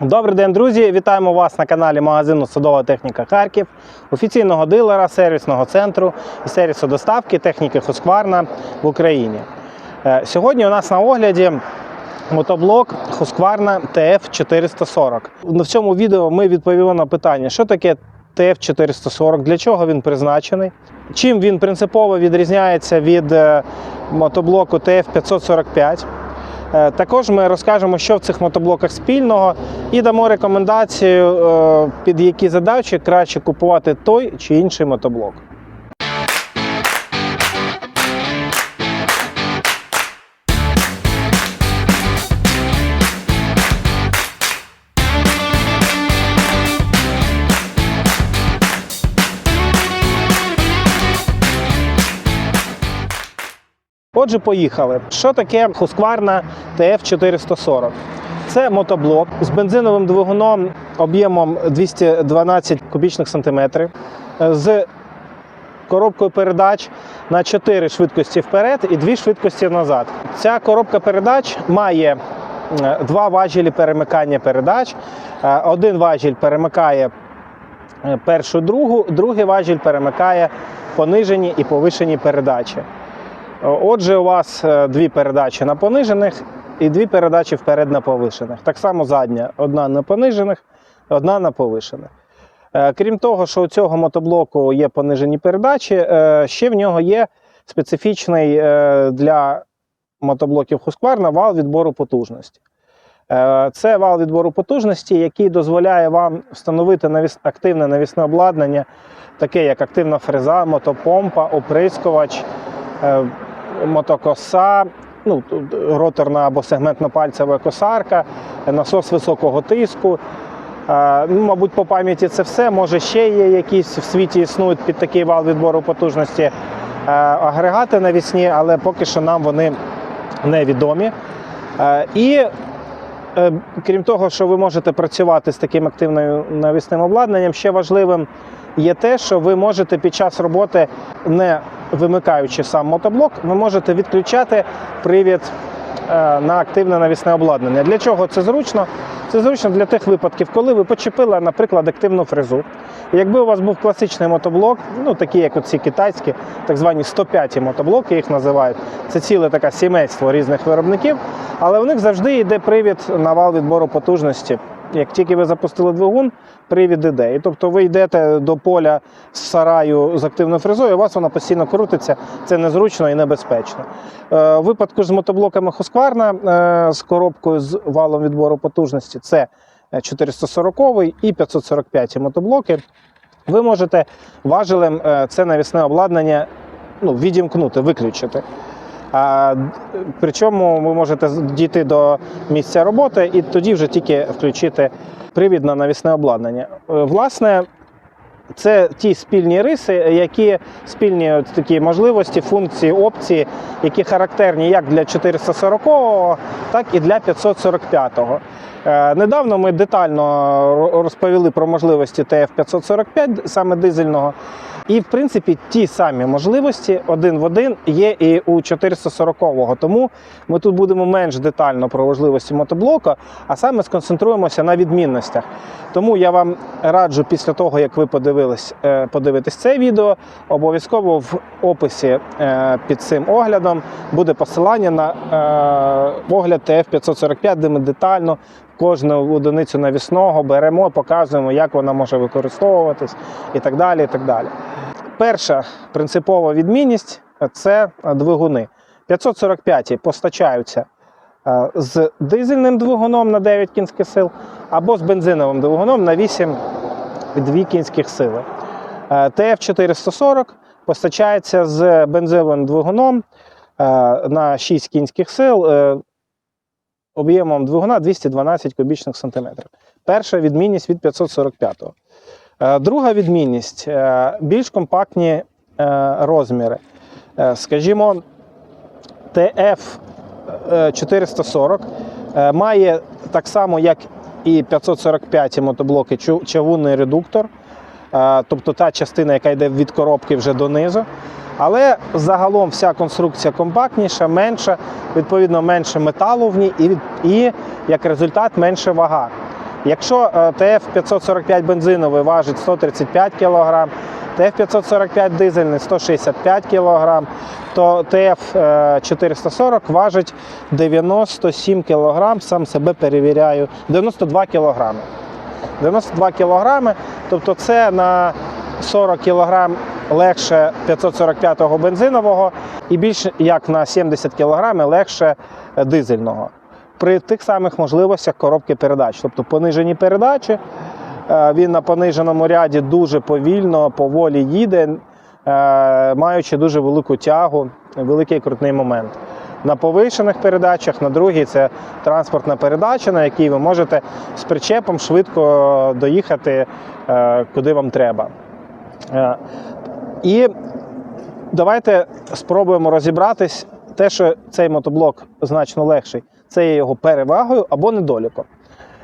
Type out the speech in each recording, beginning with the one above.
Добрий день, друзі! Вітаємо вас на каналі магазину Садова техніка Харків, офіційного дилера, сервісного центру і сервісу доставки техніки Husqvarna в Україні. Е, Сьогодні у нас на огляді мотоблок Husqvarna TF440. В цьому відео ми відповімо на питання, що таке TF440, для чого він призначений, чим він принципово відрізняється від е, мотоблоку TF545. Е, Також ми розкажемо, що в цих мотоблоках спільного, і дамо рекомендацію, е, під які задачі краще купувати той чи інший мотоблок. Отже, поїхали. Що таке Husqvarna TF440? Це мотоблок з бензиновим двигуном об'ємом 212 кубічних сантиметрів, е, з коробкою передач на 4 швидкості вперед і 2 швидкості назад. Ця коробка передач має два важелі перемикання передач. Е, Один важіль перемикає е, першу другу, другий важіль перемикає понижені і повишені передачі. Отже, у вас е, дві передачі на понижених і дві передачі вперед на повишених. Так само задня, одна на понижених, одна на повишених. Е, Крім того, що у цього мотоблоку є понижені передачі, е, ще в нього є специфічний для мотоблоків Husqvarna вал відбору потужності. Це вал відбору потужності, який дозволяє вам встановити навіс- активне навісне обладнання, таке як активна фреза, мотопомпа, оприскувач, мотокоса, ну, роторна або сегментно-пальцева косарка, насос високого тиску. Ну, мабуть, по пам'яті це все. Може, ще є якісь в світі існують під такий вал відбору потужності агрегати навісні, але поки що нам вони невідомі. І е, крім того, що ви можете працювати з таким активним навісним обладнанням, ще важливим є те, що ви можете під час роботи, не вимикаючи сам мотоблок, ви можете відключати привід е, на активне навісне обладнання. Для чого це зручно? Це зручно для тих випадків, коли ви почепили, наприклад, активну фрезу. Якби у вас був класичний мотоблок, ну такі як оці китайські, так звані 105 мотоблоки, їх називають. Це ціле таке сімейство різних виробників, але у них завжди йде привід на вал відбору потужності. Як тільки ви запустили двигун, привід іде. І тобто ви йдете до поля з сараю з активною фрезою, у вас вона постійно крутиться, це незручно і небезпечно. Е, випадку з мотоблоками Husqvarna е, з коробкою з валом відбору потужності це 440 і 545 мотоблоки. Ви можете важелем е, це навісне обладнання ну, відімкнути, виключити. Причому ви можете дійти до місця роботи і тоді вже тільки включити привід на навісне обладнання. Е, Власне, це ті спільні риси, які спільні от такі можливості, функції, опції, які характерні як для 440-го, так і для 545-го. Е, Недавно ми детально розповіли про можливості TF545, саме дизельного. І, в принципі, ті самі можливості один в один є і у 440-го. Тому ми тут будемо менш детально про важливості мотоблока, а саме сконцентруємося на відмінностях. Тому я вам раджу після того, як ви подивились, е, подивитесь це відео, обов'язково в описі е, під цим оглядом буде посилання на огляд TF545, де ми детально кожну одиницю навісного беремо, показуємо, як вона може використовуватись і так далі. І так далі. Перша принципова відмінність це двигуни. 545 постачаються е, з дизельним двигуном на 9 кінських сил або з бензиновим двигуном на 8,2 кінських сили. Е, ТФ440 постачається з бензиновим двигуном е, на 6 кінських сил об'ємом двигуна 212 кубічних сантиметрів. Перша відмінність від 545-го. Е, Друга відмінність е, більш компактні е, розміри. Скажімо, е, 440 е, має так само, як і 545 мотоблоки, чавунний редуктор, тобто та частина, яка йде від коробки вже донизу. Але загалом вся конструкція компактніша, менша, відповідно, менше металу в ній і, і як результат менше вага. Якщо е, ТФ 545 бензиновий важить 135 кг, ТФ 545 дизельний 165 кг, то ТФ е, 440 важить 97 кг, сам себе перевіряю, 92 кг. 92 кг, тобто це на 40 кг легше 545-го бензинового і більше як на 70 кг легше дизельного. При тих самих можливостях коробки передач, тобто понижені передачі, е, він на пониженому ряді дуже повільно, поволі їде, е, маючи дуже велику тягу, великий крутний момент. На повишених передачах, на другій це транспортна передача, на якій ви можете з причепом швидко доїхати е, куди вам треба. І давайте спробуємо розібратись, те, що цей мотоблок значно легший, це є його перевагою або недоліком.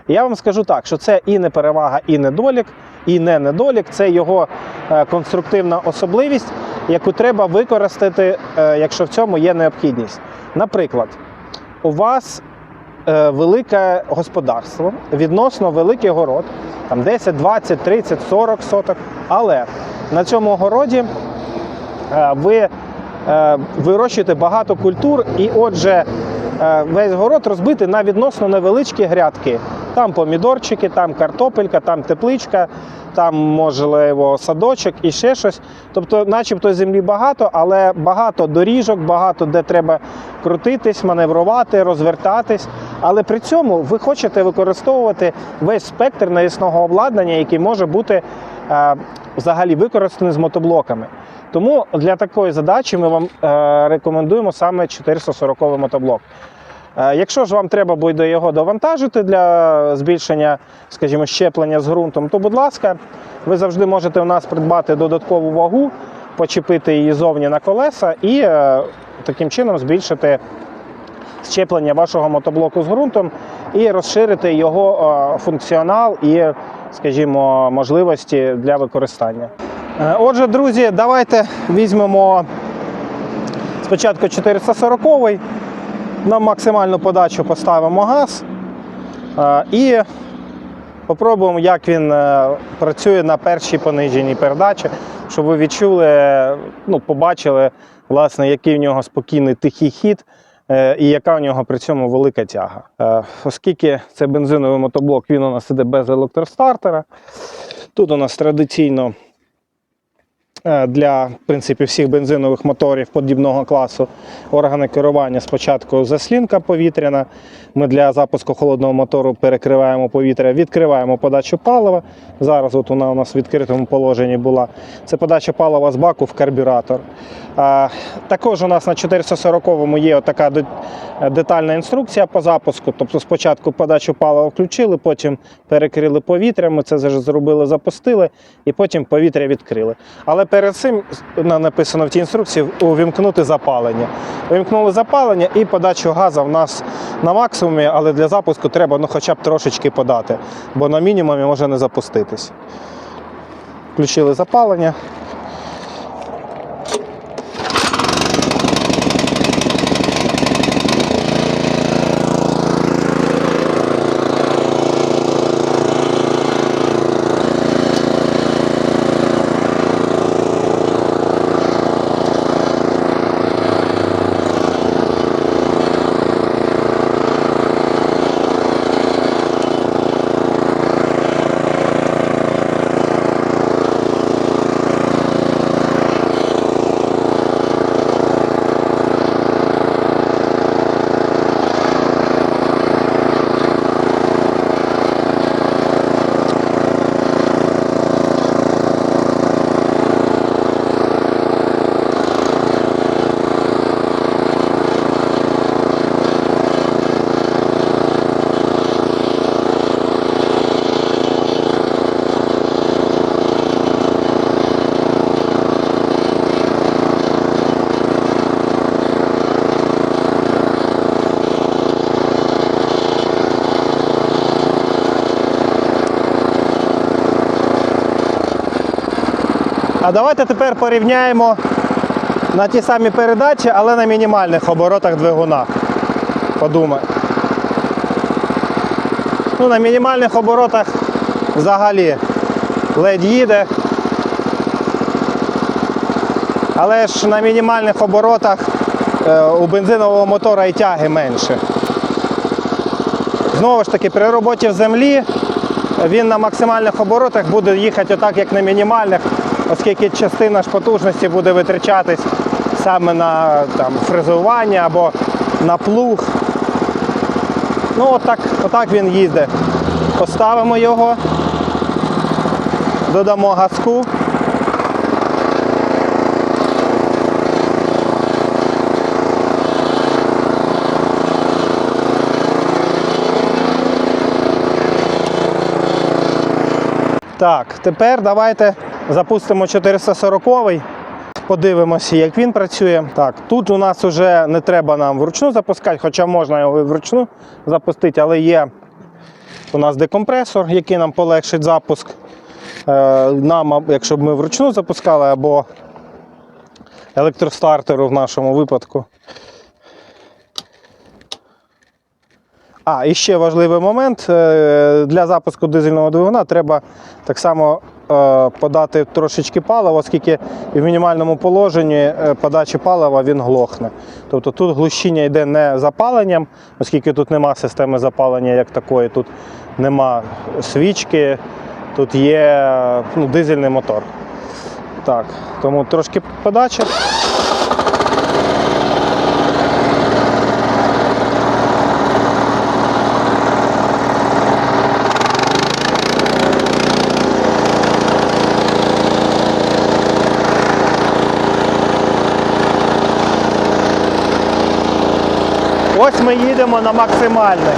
Я вам скажу так, що це і не перевага, і недолік, і не недолік, це його е, конструктивна особливість, яку треба використати, е, якщо в цьому є необхідність. Наприклад, у вас велике господарство, відносно великий город, там 10, 20, 30, 40 соток, але на цьому городі е, ви е, вирощуєте багато культур, і отже, е, весь город розбитий на відносно невеличкі грядки. Там помідорчики, там картопелька, там тепличка, там можливо садочок і ще щось. Тобто, начебто землі багато, але багато доріжок, багато де треба крутитись, маневрувати, розвертатись. Але при цьому ви хочете використовувати весь спектр навісного обладнання, який може бути е, взагалі використаний з мотоблоками. Тому для такої задачі ми вам е, рекомендуємо саме 440 мотоблок. Е, Якщо ж вам треба буде його довантажити для збільшення, скажімо, щеплення з ґрунтом, то будь ласка, ви завжди можете у нас придбати додаткову вагу, почепити її зовні на колеса і е, таким чином збільшити щеплення вашого мотоблоку з ґрунтом і розширити його е, функціонал і, скажімо, можливості для використання. Отже, друзі, давайте візьмемо спочатку 440 на максимальну подачу поставимо газ е, і попробуємо, як він е, працює на першій пониженій передачі, щоб ви відчули, ну, побачили, власне, який в нього спокійний тихий хід е, і яка у нього при цьому велика тяга. Оскільки це бензиновий мотоблок, він у нас іде без електростартера. Тут у нас традиційно для в принципі, всіх бензинових моторів подібного класу органи керування спочатку заслінка повітряна. Ми для запуску холодного мотору перекриваємо повітря, відкриваємо подачу палива. Зараз от вона у нас в відкритому положенні була. Це подача палива з баку в карбюратор. Також у нас на 440-му є така детальна інструкція по запуску. Тобто спочатку подачу палива включили, потім перекрили повітря. Ми це зробили, запустили, і потім повітря відкрили. Але перед цим написано в тій інструкції увімкнути запалення. Увімкнули запалення і подачу газу в нас на максимумі, але для запуску треба ну, хоча б трошечки подати, бо на мінімумі може не запуститись. Включили запалення. А давайте тепер порівняємо на ті самі передачі, але на мінімальних оборотах двигуна. Подумай. Ну, на мінімальних оборотах взагалі ледь їде. Але ж на мінімальних оборотах е, у бензинового мотора і тяги менше. Знову ж таки, при роботі в землі він на максимальних оборотах буде їхати отак, як на мінімальних, оскільки частина ж потужності буде витрачатись саме на там, фрезування або на плуг. Ну, отак, отак він їздить. Поставимо його, додамо газку. Так, тепер давайте запустимо 440-й. Подивимося, як він працює. Так, тут у нас вже не треба нам вручну запускати, хоча можна його і вручну запустити, але є у нас декомпресор, який нам полегшить запуск. Е, Нам, якщо б ми вручну запускали, або електростартеру в нашому випадку. А, і ще важливий момент. е, Для запуску дизельного двигуна треба так само подати трошечки палива, оскільки в мінімальному положенні е, подачі палива він глохне. Тобто тут глушіння йде не запаленням, оскільки тут нема системи запалення як такої, тут нема свічки, тут є ну, дизельний мотор. Так, тому трошки подачі. Ось ми їдемо на максимальне.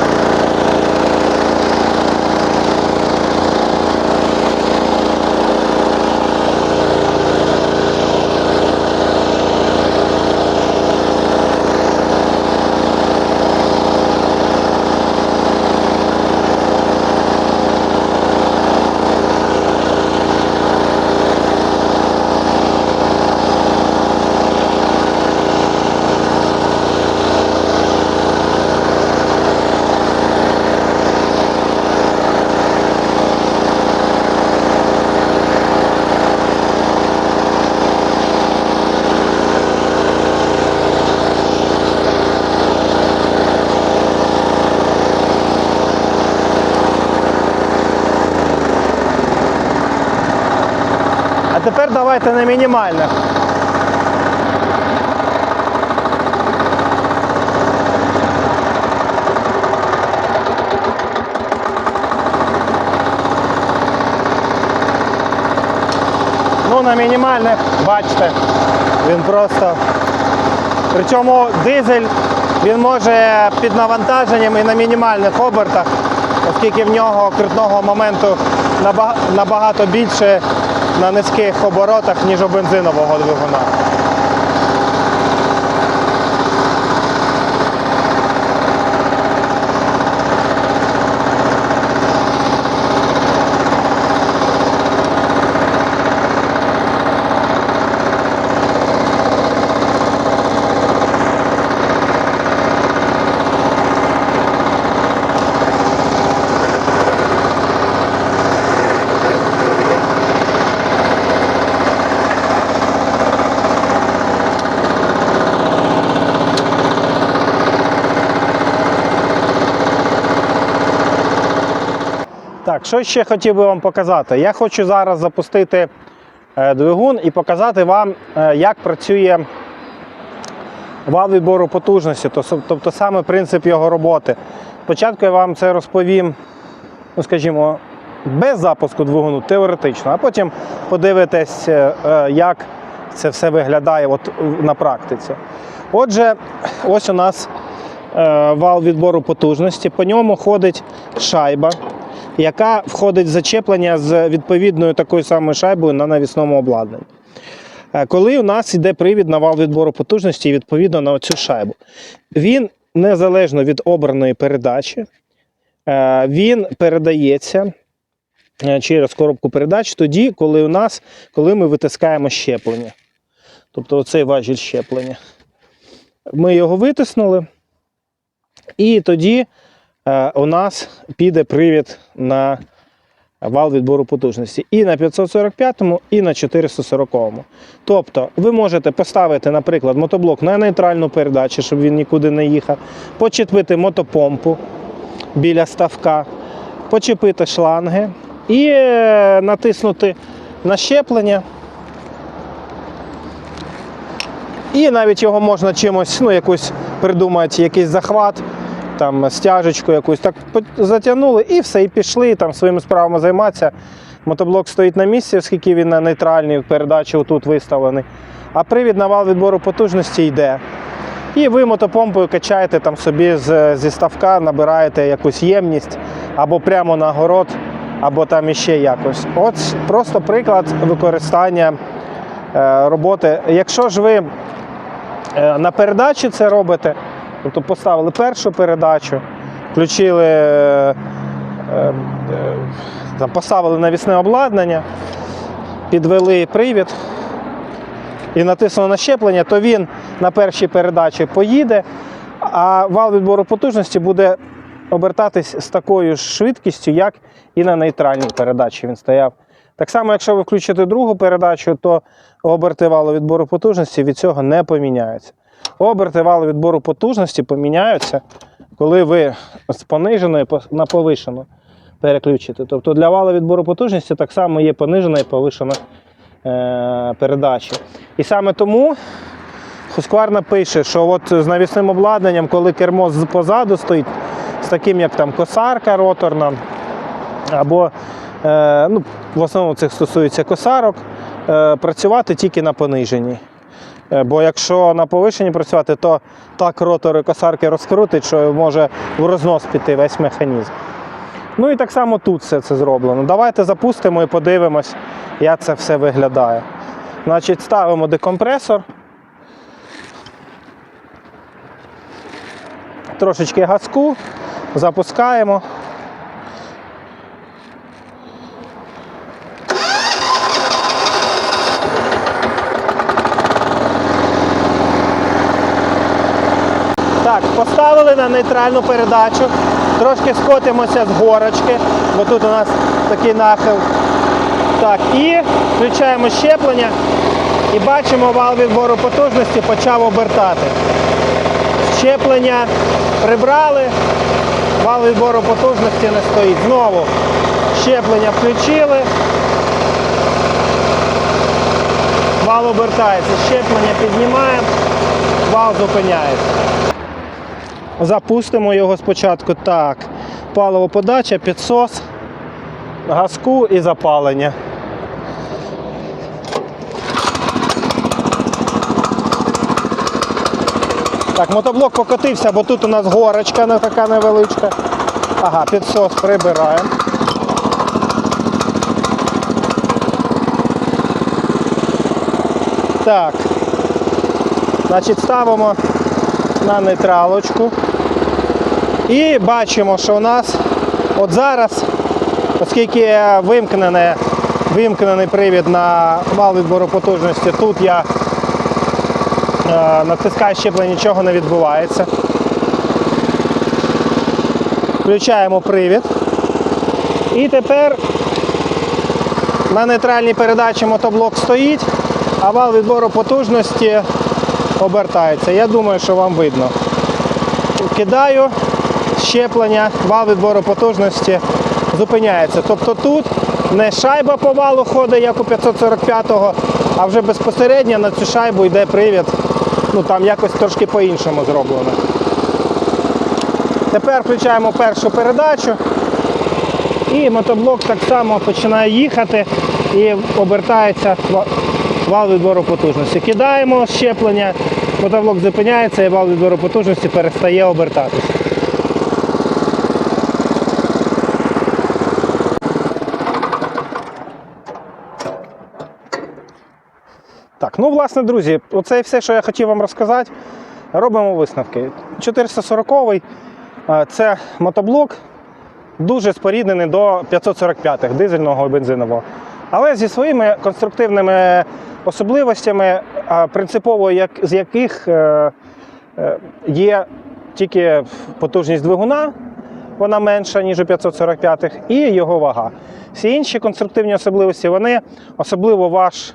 А тепер давайте на мінімальних. Ну, на мінімальних, бачите, він просто. Причому дизель він може під навантаженням і на мінімальних обертах, оскільки в нього крутного моменту набагато більше на низьких оборотах, ніж у бензинового двигуна. Так, що ще хотів би вам показати? Я хочу зараз запустити е, двигун і показати вам, е, як працює вал відбору потужності, тобто саме принцип його роботи. Спочатку я вам це розповім, ну скажімо, без запуску двигуну теоретично, а потім подивитесь, е, як це все виглядає от на практиці. Отже, ось у нас вал відбору потужності, по ньому ходить шайба, яка входить в зачеплення з відповідною такою самою шайбою на навісному обладнанні. Е, Коли у нас йде привід на вал відбору потужності, відповідно на цю шайбу, він незалежно від обраної передачі, е, він передається е, через коробку передач тоді, коли у нас, коли ми витискаємо щеплення. Тобто оцей важіль щеплення. Ми його витиснули, і тоді у нас піде привід на вал відбору потужності і на 545-му, і на 440. му Тобто ви можете поставити, наприклад, мотоблок на нейтральну передачу, щоб він нікуди не їхав, почепити мотопомпу біля ставка, почепити шланги і е, натиснути на щеплення. І навіть його можна чимось, ну, якусь придумати, якийсь захват, там стяжечку якусь, так затягнули і все, і пішли там своїми справами займатися. Мотоблок стоїть на місці, оскільки він на нейтральній передачі тут виставлений. А привід на вал відбору потужності йде. І ви мотопомпою качаєте там собі з, зі ставка, набираєте якусь ємність або прямо на город, або там іще якось. От просто приклад використання е, роботи. Якщо ж ви е, на передачі це робите, тобто поставили першу передачу, включили, е, е, там, поставили навісне обладнання, підвели привід і натиснули на щеплення, то він на першій передачі поїде, а вал відбору потужності буде обертатись з такою ж швидкістю, як і на нейтральній передачі він стояв. Так само, якщо ви включите другу передачу, то оберти валу відбору потужності від цього не поміняються. Оберти валу відбору потужності поміняються, коли ви з пониженої по- на повишену переключите. Тобто для валу відбору потужності так само є понижена і повишена е, передача. І саме тому Husqvarna пише, що от з навісним обладнанням, коли кермо позаду стоїть, з таким як там косарка роторна, або е, ну, в основному це стосується косарок, е, працювати тільки на пониженні. Е, Бо якщо на повишенні працювати, то так ротори косарки розкрутить, що може в рознос піти весь механізм. Ну і так само тут все це зроблено. Давайте запустимо і подивимось, як це все виглядає. Значить, ставимо декомпресор. Трошечки газку, запускаємо. Так, поставили на нейтральну передачу. Трошки скотимося з горочки, бо тут у нас такий нахил. Так, і включаємо щеплення і бачимо, вал відбору потужності почав обертати. Щеплення прибрали, вал відбору потужності не стоїть. Знову щеплення включили. Вал обертається, щеплення піднімаємо, вал зупиняється. Запустимо його спочатку так. Паливоподача, підсос, газку і запалення. Так, мотоблок покотився, бо тут у нас горочка така невеличка. Ага, підсос прибираємо. Так. Значить, ставимо на нейтралочку. І бачимо, що у нас от зараз, оскільки вимкнене, вимкнений привід на вал відбору потужності, тут я е, натискаю щеплення, нічого не відбувається. Включаємо привід. І тепер на нейтральній передачі мотоблок стоїть, а вал відбору потужності обертається. Я думаю, що вам видно. Кидаю щеплення, вал відбору потужності зупиняється. Тобто тут не шайба по валу ходить, як у 545-го, а вже безпосередньо на цю шайбу йде привід. Ну там якось трошки по-іншому зроблено. Тепер включаємо першу передачу. І мотоблок так само починає їхати і обертається ва- вал відбору потужності. Кидаємо щеплення, мотоблок зупиняється і вал відбору потужності перестає обертатися. Так, ну власне, друзі, оце все, що я хотів вам розказати. Робимо висновки. 440-й е, це мотоблок, дуже споріднений до 545-х дизельного і бензинового. Але зі своїми конструктивними особливостями, принципово як, з яких е, е, є тільки потужність двигуна, вона менша, ніж у 545-х, і його вага. Всі інші конструктивні особливості, вони особливо ваш,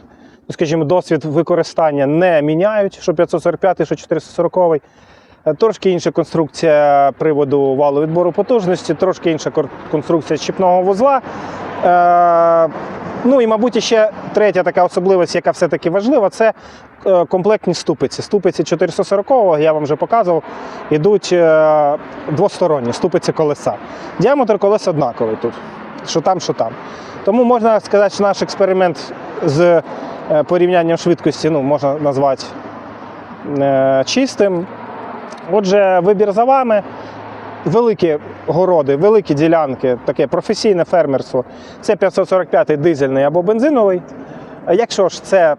скажімо, досвід використання не міняють, що 545, що 440. Е, Трошки інша конструкція приводу валу відбору потужності, трошки інша конструкція щіпного вузла. Е, ну і, мабуть, ще третя така особливість, яка все-таки важлива, це е, комплектні ступиці. Ступиці 440-го, я вам вже показував, йдуть двосторонні ступиці колеса. Діаметр колес однаковий тут, що там, що там. Тому можна сказати, що наш експеримент з порівнянням швидкості ну, можна назвати е, чистим. Отже, вибір за вами. Великі городи, великі ділянки, таке професійне фермерство. Це 545 дизельний або бензиновий. Якщо ж це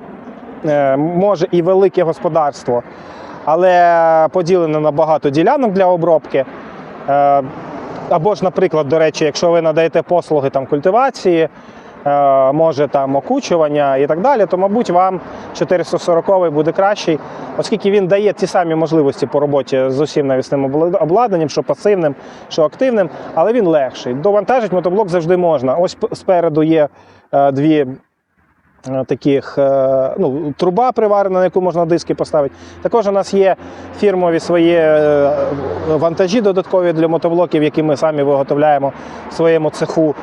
е, може і велике господарство, але поділене на багато ділянок для обробки. е, Або ж, наприклад, до речі, якщо ви надаєте послуги там, культивації, е, може там окучування і так далі, то, мабуть, вам 440 буде кращий, оскільки він дає ті самі можливості по роботі з усім навісним обладнанням, що пасивним, що активним, але він легший. Довантажить мотоблок завжди можна. Ось спереду є е, дві. е, Таких е, ну, труба приварена, на яку можна диски поставити. Також у нас є фірмові свої е, вантажі додаткові для мотоблоків, які ми самі виготовляємо в своєму цеху.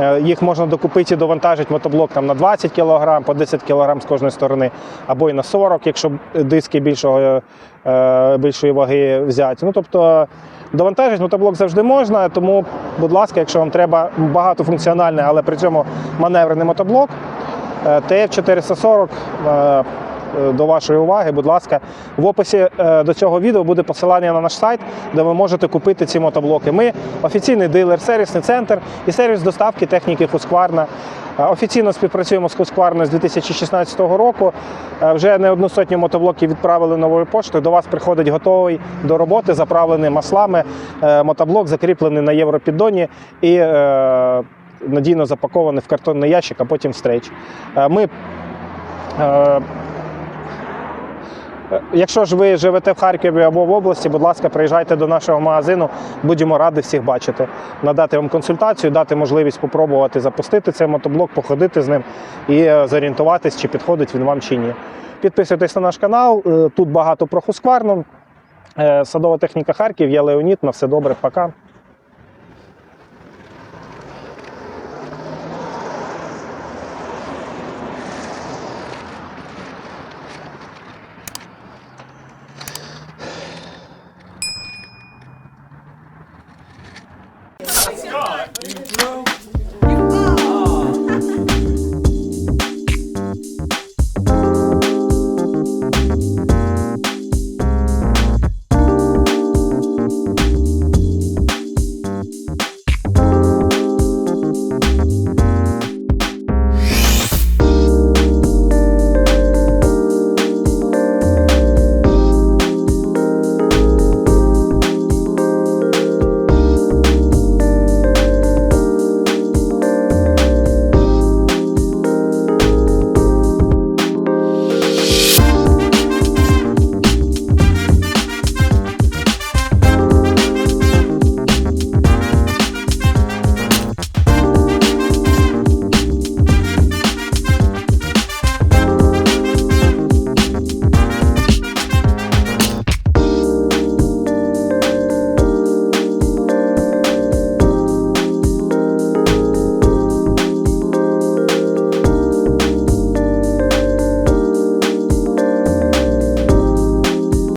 Е, Їх можна докупити і довантажити мотоблок там, на 20 кг, по 10 кг з кожної сторони, або і на 40, якщо диски більшого, е, більшої ваги взяти. Ну, тобто довантажити мотоблок завжди можна, тому, будь ласка, якщо вам треба багатофункціональний, але при цьому маневрений мотоблок, е, TF440 е, е, до вашої уваги, будь ласка, в описі е, до цього відео буде посилання на наш сайт, де ви можете купити ці мотоблоки. Ми офіційний дилер, сервісний центр і сервіс доставки техніки Husqvarna. Е, Офіційно співпрацюємо з Husqvarna з 2016 року. Е, Вже не одну сотню мотоблоків відправили новою поштою. До вас приходить готовий до роботи, заправлений маслами. Е, Мотоблок закріплений на європіддоні і е, надійно запакований в картонний ящик, а потім в стрейч. Е, Ми е, Якщо ж ви живете в Харкові або в області, будь ласка, приїжджайте до нашого магазину. Будемо раді всіх бачити, надати вам консультацію, дати можливість спробувати запустити цей мотоблок, походити з ним і е, зорієнтуватись, чи підходить він вам чи ні. Підписуйтесь на наш канал. е, Тут багато про Husqvarna. Е, Садова техніка Харків. Я Леонід. На все добре, пока.